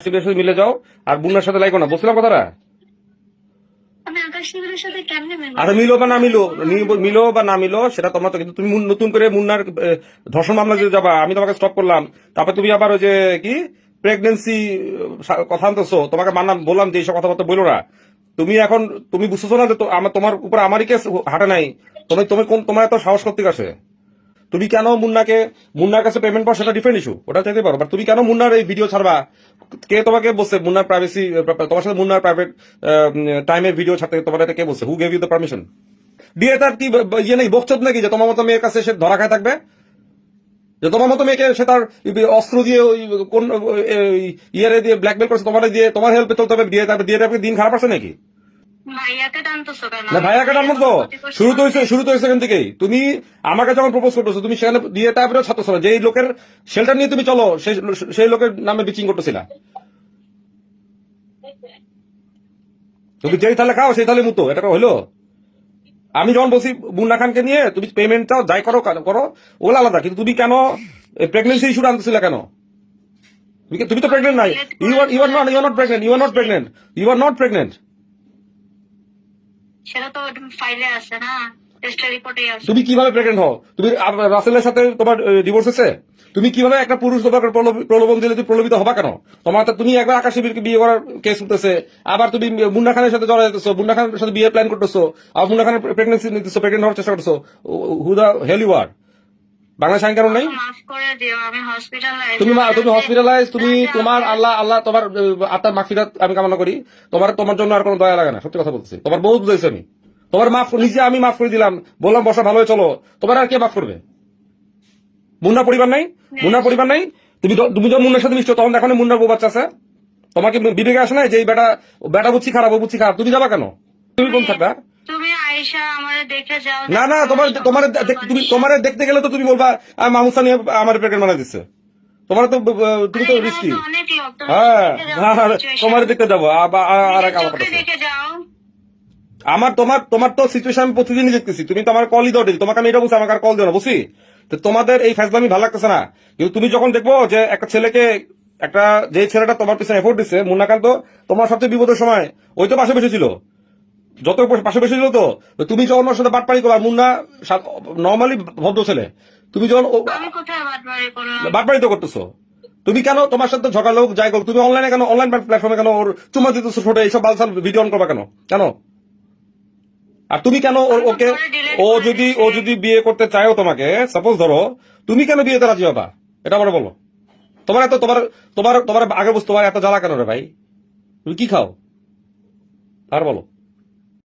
সাথে মিলে যাও আর বুন্নার সাথে লাইকো না। বলছিলাম কথাটা? আরে মিলো বা না মিলো মিলো বা না মিলো সেটা তোমার তো কিন্তু তুমি নতুন করে মুন্নার ধর্ষণ মামলা যাবা আমি তোমাকে স্টপ করলাম। তারপর তুমি আবার ওই যে কি? প্রেগনেন্সি কথা আনতেছো তোমাকে মানলাম বললাম যে এইসব কথাবার্তা বলো না। তুমি এখন তুমি বুঝতেছো না যে আমার তোমার উপর আমারই কেস হাঁটে নাই। তুমি তুমি কোন তোমার এত সাহস করতে আসে? তুমি কেন মুন্নাকে মুন্নার কাছে পেমেন্ট পাও সেটা ডিফারেন্ট ইস্যু ওটা চাইতে পারো বাট তুমি কেন মুন্নার এই ভিডিও ছাড়বা? কে তোমাকে বলছে? মুন্নার প্রাইভেসি তোমার সাথে মুন্নার প্রাইভেট টাইমের ভিডিও ছাড়তে তোমার এটা কে বলছে? Who gave you the permission দিয়ে তার কি ইয়ে নেই বকচত নাকি? যে তোমার মতো মেয়ের কাছে সে ধরা খায় থাকবে? যে তোমার মতো মেয়েকে সে তার অস্ত্র দিয়ে ওই কোন ইয়ারে দিয়ে ব্ল্যাকমেল করছে তোমার দিয়ে তোমার হেল্পে চলতে হবে দিয়ে তারপরে দিয়ে তারপরে দিন খারাপ আছে নাকি? না। ভাইয়াকে টানবো তো। শুরু তো হয়েছে শুরু তো হয়েছে এখান থেকেই। তুমি আমাকে যখন প্রপোজ করতেছো তুমি সেখানে দিয়ে তারপরে ছাত্র যেই লোকের শেল্টার নিয়ে তুমি চলো সেই সেই লোকের নামে বিচিং করতেছিলা। তুমি যেই তাহলে খাও, সেই তাহলে মতো, এটা হইল আমি যখন বলছি মুন্না খানকে নিয়ে, তুমি পেমেন্ট চাও, যাই করো করো, ওগুলো আলাদা, কিন্তু তুমি কেন প্রেগনেন্সি ইস্যুটা আনতেছিলে কেন? তুমি তো প্রেগনেন্ট নাই। You are you are not you are not pregnant you are not pregnant you are not pregnant সেটা তো ফাইলে আছে না। তুমি কীভাবে প্রেগনেন্ট হও? তুমি রাসেলের সাথে তোমার ডিভোর্স হয়েছে? তুমি কীভাবে একটা পুরুষ তোমাকে প্রলোভন দিলে তুমি প্রলোভিত হবা কেন? তোমার তো- তুমি একবার আকাশ বিয়ে করার কেস উঠতেছে। আবার তুমি মুন্না খানের সাথে জড়া যেতেছো মুন্না খানের সাথে বিয়ে প্ল্যান করতেছো আর মুন্না খানের প্রেগনেন্সি নিতেছো প্রেগনেন্ট হওয়ার চেষ্টা করতেছো। হু দা হেল ইউ আর বাংলাদেশ আইন কারণ নাই? তুমি তুমি হসপিটালাইজ তুমি তোমার আল্লাহ আল্লাহ তোমার আত্মার মাগফিরাত আমি কামনা করি। তোমার তোমার জন্য আর কোনো দয়া লাগে না সত্যি কথা বলছি তোমার বহুত বুঝাইছি আমি। তোমার মাফ নিজে আমি মাফ করে দিলাম। বললাম বসা ভালো হয়ে চলো। তোমার আর কে মাফ করবে? মুন্না পরিবার নাই? মুন্না পরিবার নাই? তুমি তুমি যখন মুন্নার সাথে মিশছো তখন দেখো মুন্নার বউ বাচ্চা আছে? তোমাকে বিবেকে আসে না যে বেটা বেটা বুঝছি খারাপ ও বুঝছি খারাপ? তুমি যাবা কেন? তুমি কোন থাকবা যাও না না তোমার তোমার তুমি তোমার দেখতে গেলে তো তুমি বলবা মামুসা নিয়ে আমার প্যাকেট বানাই দিচ্ছে তোমার তো তুমি তো রিস্কি হ্যাঁ হ্যাঁ, তোমার দেখতে যাব আর এক আমার তোমার তোমার তো সিচুয়েশন আমি প্রতিদিনই দেখতেছি। তুমি তো আমার কলই দাও তোমাকে আমি এটা বলছি আমাকে আর কল দিও না বুঝছি? তো তোমাদের এই ফেসলামি ভালো লাগতেছে না। কিন্তু তুমি যখন দেখব যে একটা ছেলেকে একটা যে ছেলেটা তোমার পিছনে এফোর্ট দিচ্ছে মুন্নাকান্ত তোমার সবচেয়ে বিপদের সময় ওই তো পাশে বসে ছিল যত পাশে বসে ছিল তো তুমি যখন ওর সাথে বাটপাড়ি করো মুন্না নর্মালি ভদ্র ছেলে তুমি যখন বাটপাড়ি তো করতেছো। তুমি কেন তোমার সাথে ঝগড়া লোক যাই করো তুমি অনলাইনে কেন অনলাইন প্ল্যাটফর্মে কেন ওর চুমা দিতেছো ছোট এইসব বালসাল ভিডিও অন করবা কেন? কেন আর তুমি কেন ওকে ও যদি ও যদি বিয়ে করতে চায়ও তোমাকে সাপোজ ধরো তুমি কেন বিয়েতে রাজি হবা? এটা আমার বলো। তোমার এত তোমার তোমার তোমার আগে বুঝ তোমার এত জ্বালা কেন রে ভাই? তুমি কি খাও? আর বলো।